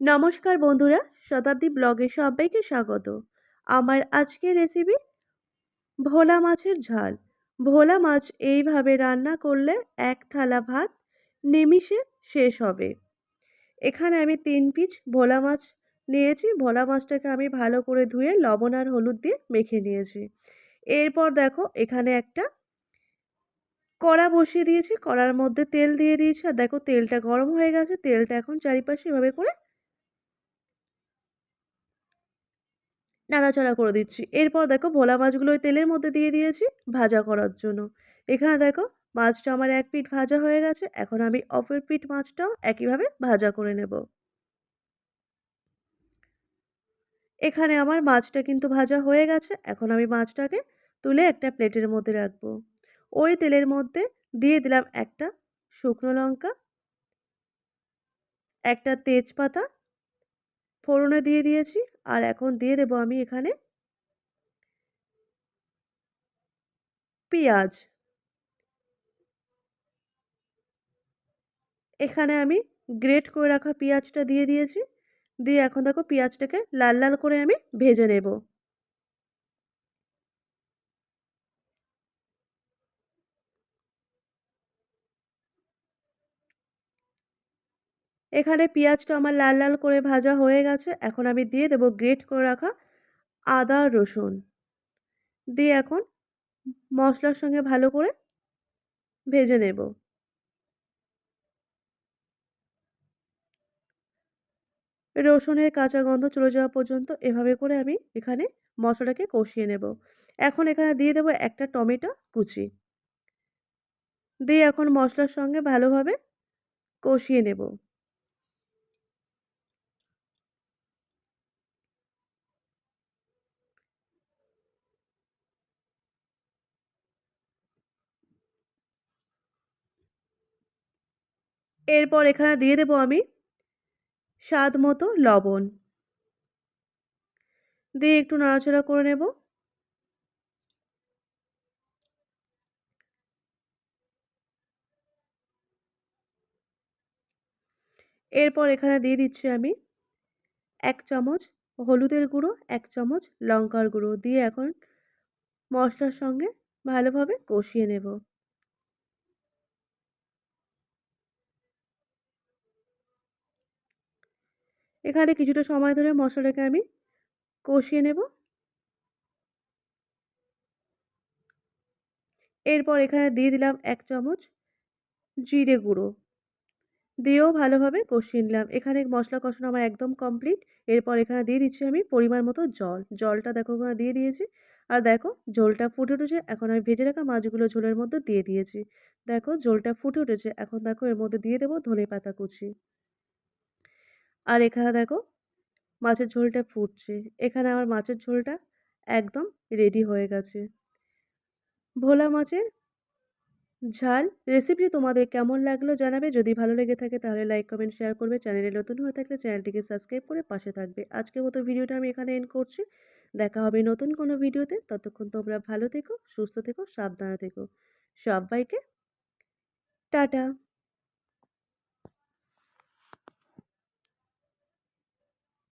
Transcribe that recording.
নমস্কার বন্ধুরা, শতাব্দী ব্লগে সবাইকে স্বাগত। আমার আজকের রেসিপি ভোলা মাছের ঝাল। ভোলা মাছ এইভাবে রান্না করলে এক থালা ভাত নিমিষে শেষ হবে। এখানে আমি তিন পিচ ভোলা মাছ নিয়েছি। ভোলা মাছটাকে আমি ভালো করে ধুয়ে লবণ আর হলুদ দিয়ে মেখে নিয়েছি। এরপর দেখো, এখানে একটা কড়া বসিয়ে দিয়েছি। কড়ার মধ্যে তেল দিয়ে দিয়েছি। আর দেখো, তেলটা গরম হয়ে গেছে। তেলটা এখন চারিপাশে এভাবে করে নাড়াচাড়া করে দিচ্ছি। এরপর দেখো ভোলা মাছগুলো ওই তেলের মধ্যে দিয়ে দিয়েছি ভাজা করার জন্য। এখানে দেখো মাছটা আমার এক পিঠ ভাজা হয়ে গেছে, এখন আমি অপর পিঠ মাছটাও একইভাবে ভাজা করে নেব। এখানে আমার মাছটা কিন্তু ভাজা হয়ে গেছে, এখন আমি মাছটাকে তুলে একটা প্লেটের মধ্যে রাখব। ওই তেলের মধ্যে দিয়ে দিলাম একটা শুকনো লঙ্কা, একটা তেজপাতা ফোড়নে দিয়ে দিয়েছি, আর এখন দিয়ে দেব আমি এখানে পেঁয়াজ। এখানে আমি গ্রেট করে রাখা পেঁয়াজটা দিয়ে দিয়েছি, দিয়ে এখন দেখো পেঁয়াজটাকে লাল লাল করে আমি ভেজে নেব। এখানে পেঁয়াজটা আমার লাল লাল করে ভাজা হয়ে গেছে। এখন আমি দিয়ে দেবো গ্রেট করে রাখা আদা, রসুন। দিয়ে এখন মশলার সঙ্গে ভালো করে ভেজে নেব। রসুনের কাঁচা গন্ধ চলে যাওয়া পর্যন্ত এভাবে করে আমি এখানে মশলাটাকে কষিয়ে নেব। এখন এখানে দিয়ে দেবো একটা টমেটো কুচি। দিয়ে এখন মশলার সঙ্গে ভালোভাবে কষিয়ে নেব। এরপর এখানে দিয়ে দেবো আমি স্বাদ মতো লবণ। দিয়ে একটু নাড়াচাড়া করে নেব। এরপর এখানে দিয়ে দিচ্ছি আমি এক চামচ হলুদের গুঁড়ো, এক চামচ লঙ্কার গুঁড়ো। দিয়ে এখন মশলার সঙ্গে ভালোভাবে কষিয়ে নেব। এখানে কিছুটা সময় ধরে মশলাটাকে আমি কষিয়ে নেব। এরপর এখানে দিয়ে দিলাম এক চামচ জিরে গুঁড়ো। দিয়েও ভালোভাবে কষিয়ে নিলাম। এখানে মশলা কষানো আমার একদম কমপ্লিট। এরপর এখানে দিয়ে দিচ্ছি আমি পরিমাণ মতো জল। জলটা দেখো দিয়ে দিয়েছি। আর দেখো, ঝোলটা ফুটে উঠেছে। এখন আমি ভেজে রাখা মাছগুলো ঝোলের মধ্যে দিয়ে দিয়েছি। দেখো, ঝোলটা ফুটে উঠেছে। এখন দেখো, এর মধ্যে দিয়ে দেবো ধনে পাতা কুচি। আর এখানে দেখো মাছের ঝোলটা ফুটছে। এখানে আমার মাছের ঝোলটা একদম রেডি হয়ে গেছে। ভোলা মাছের ঝাল রেসিপি তোমাদের কেমন লাগল জানাবে? যদি ভালো লেগে থাকে তাহলে লাইক কমেন্ট শেয়ার করবে। চ্যানেলে নতুন হয়ে থাকলে চ্যানেলটিকে সাবস্ক্রাইব করে পাশে থাকবে। আজকের মতো ভিডিওটা আমি এখানে এন্ড করছি। দেখা হবে নতুন কোনো ভিডিওতে ততক্ষণ তোমরা ভালো থেকো, সুস্থ থেকো, সাবধানে থেকো। সবাইকে টাটা।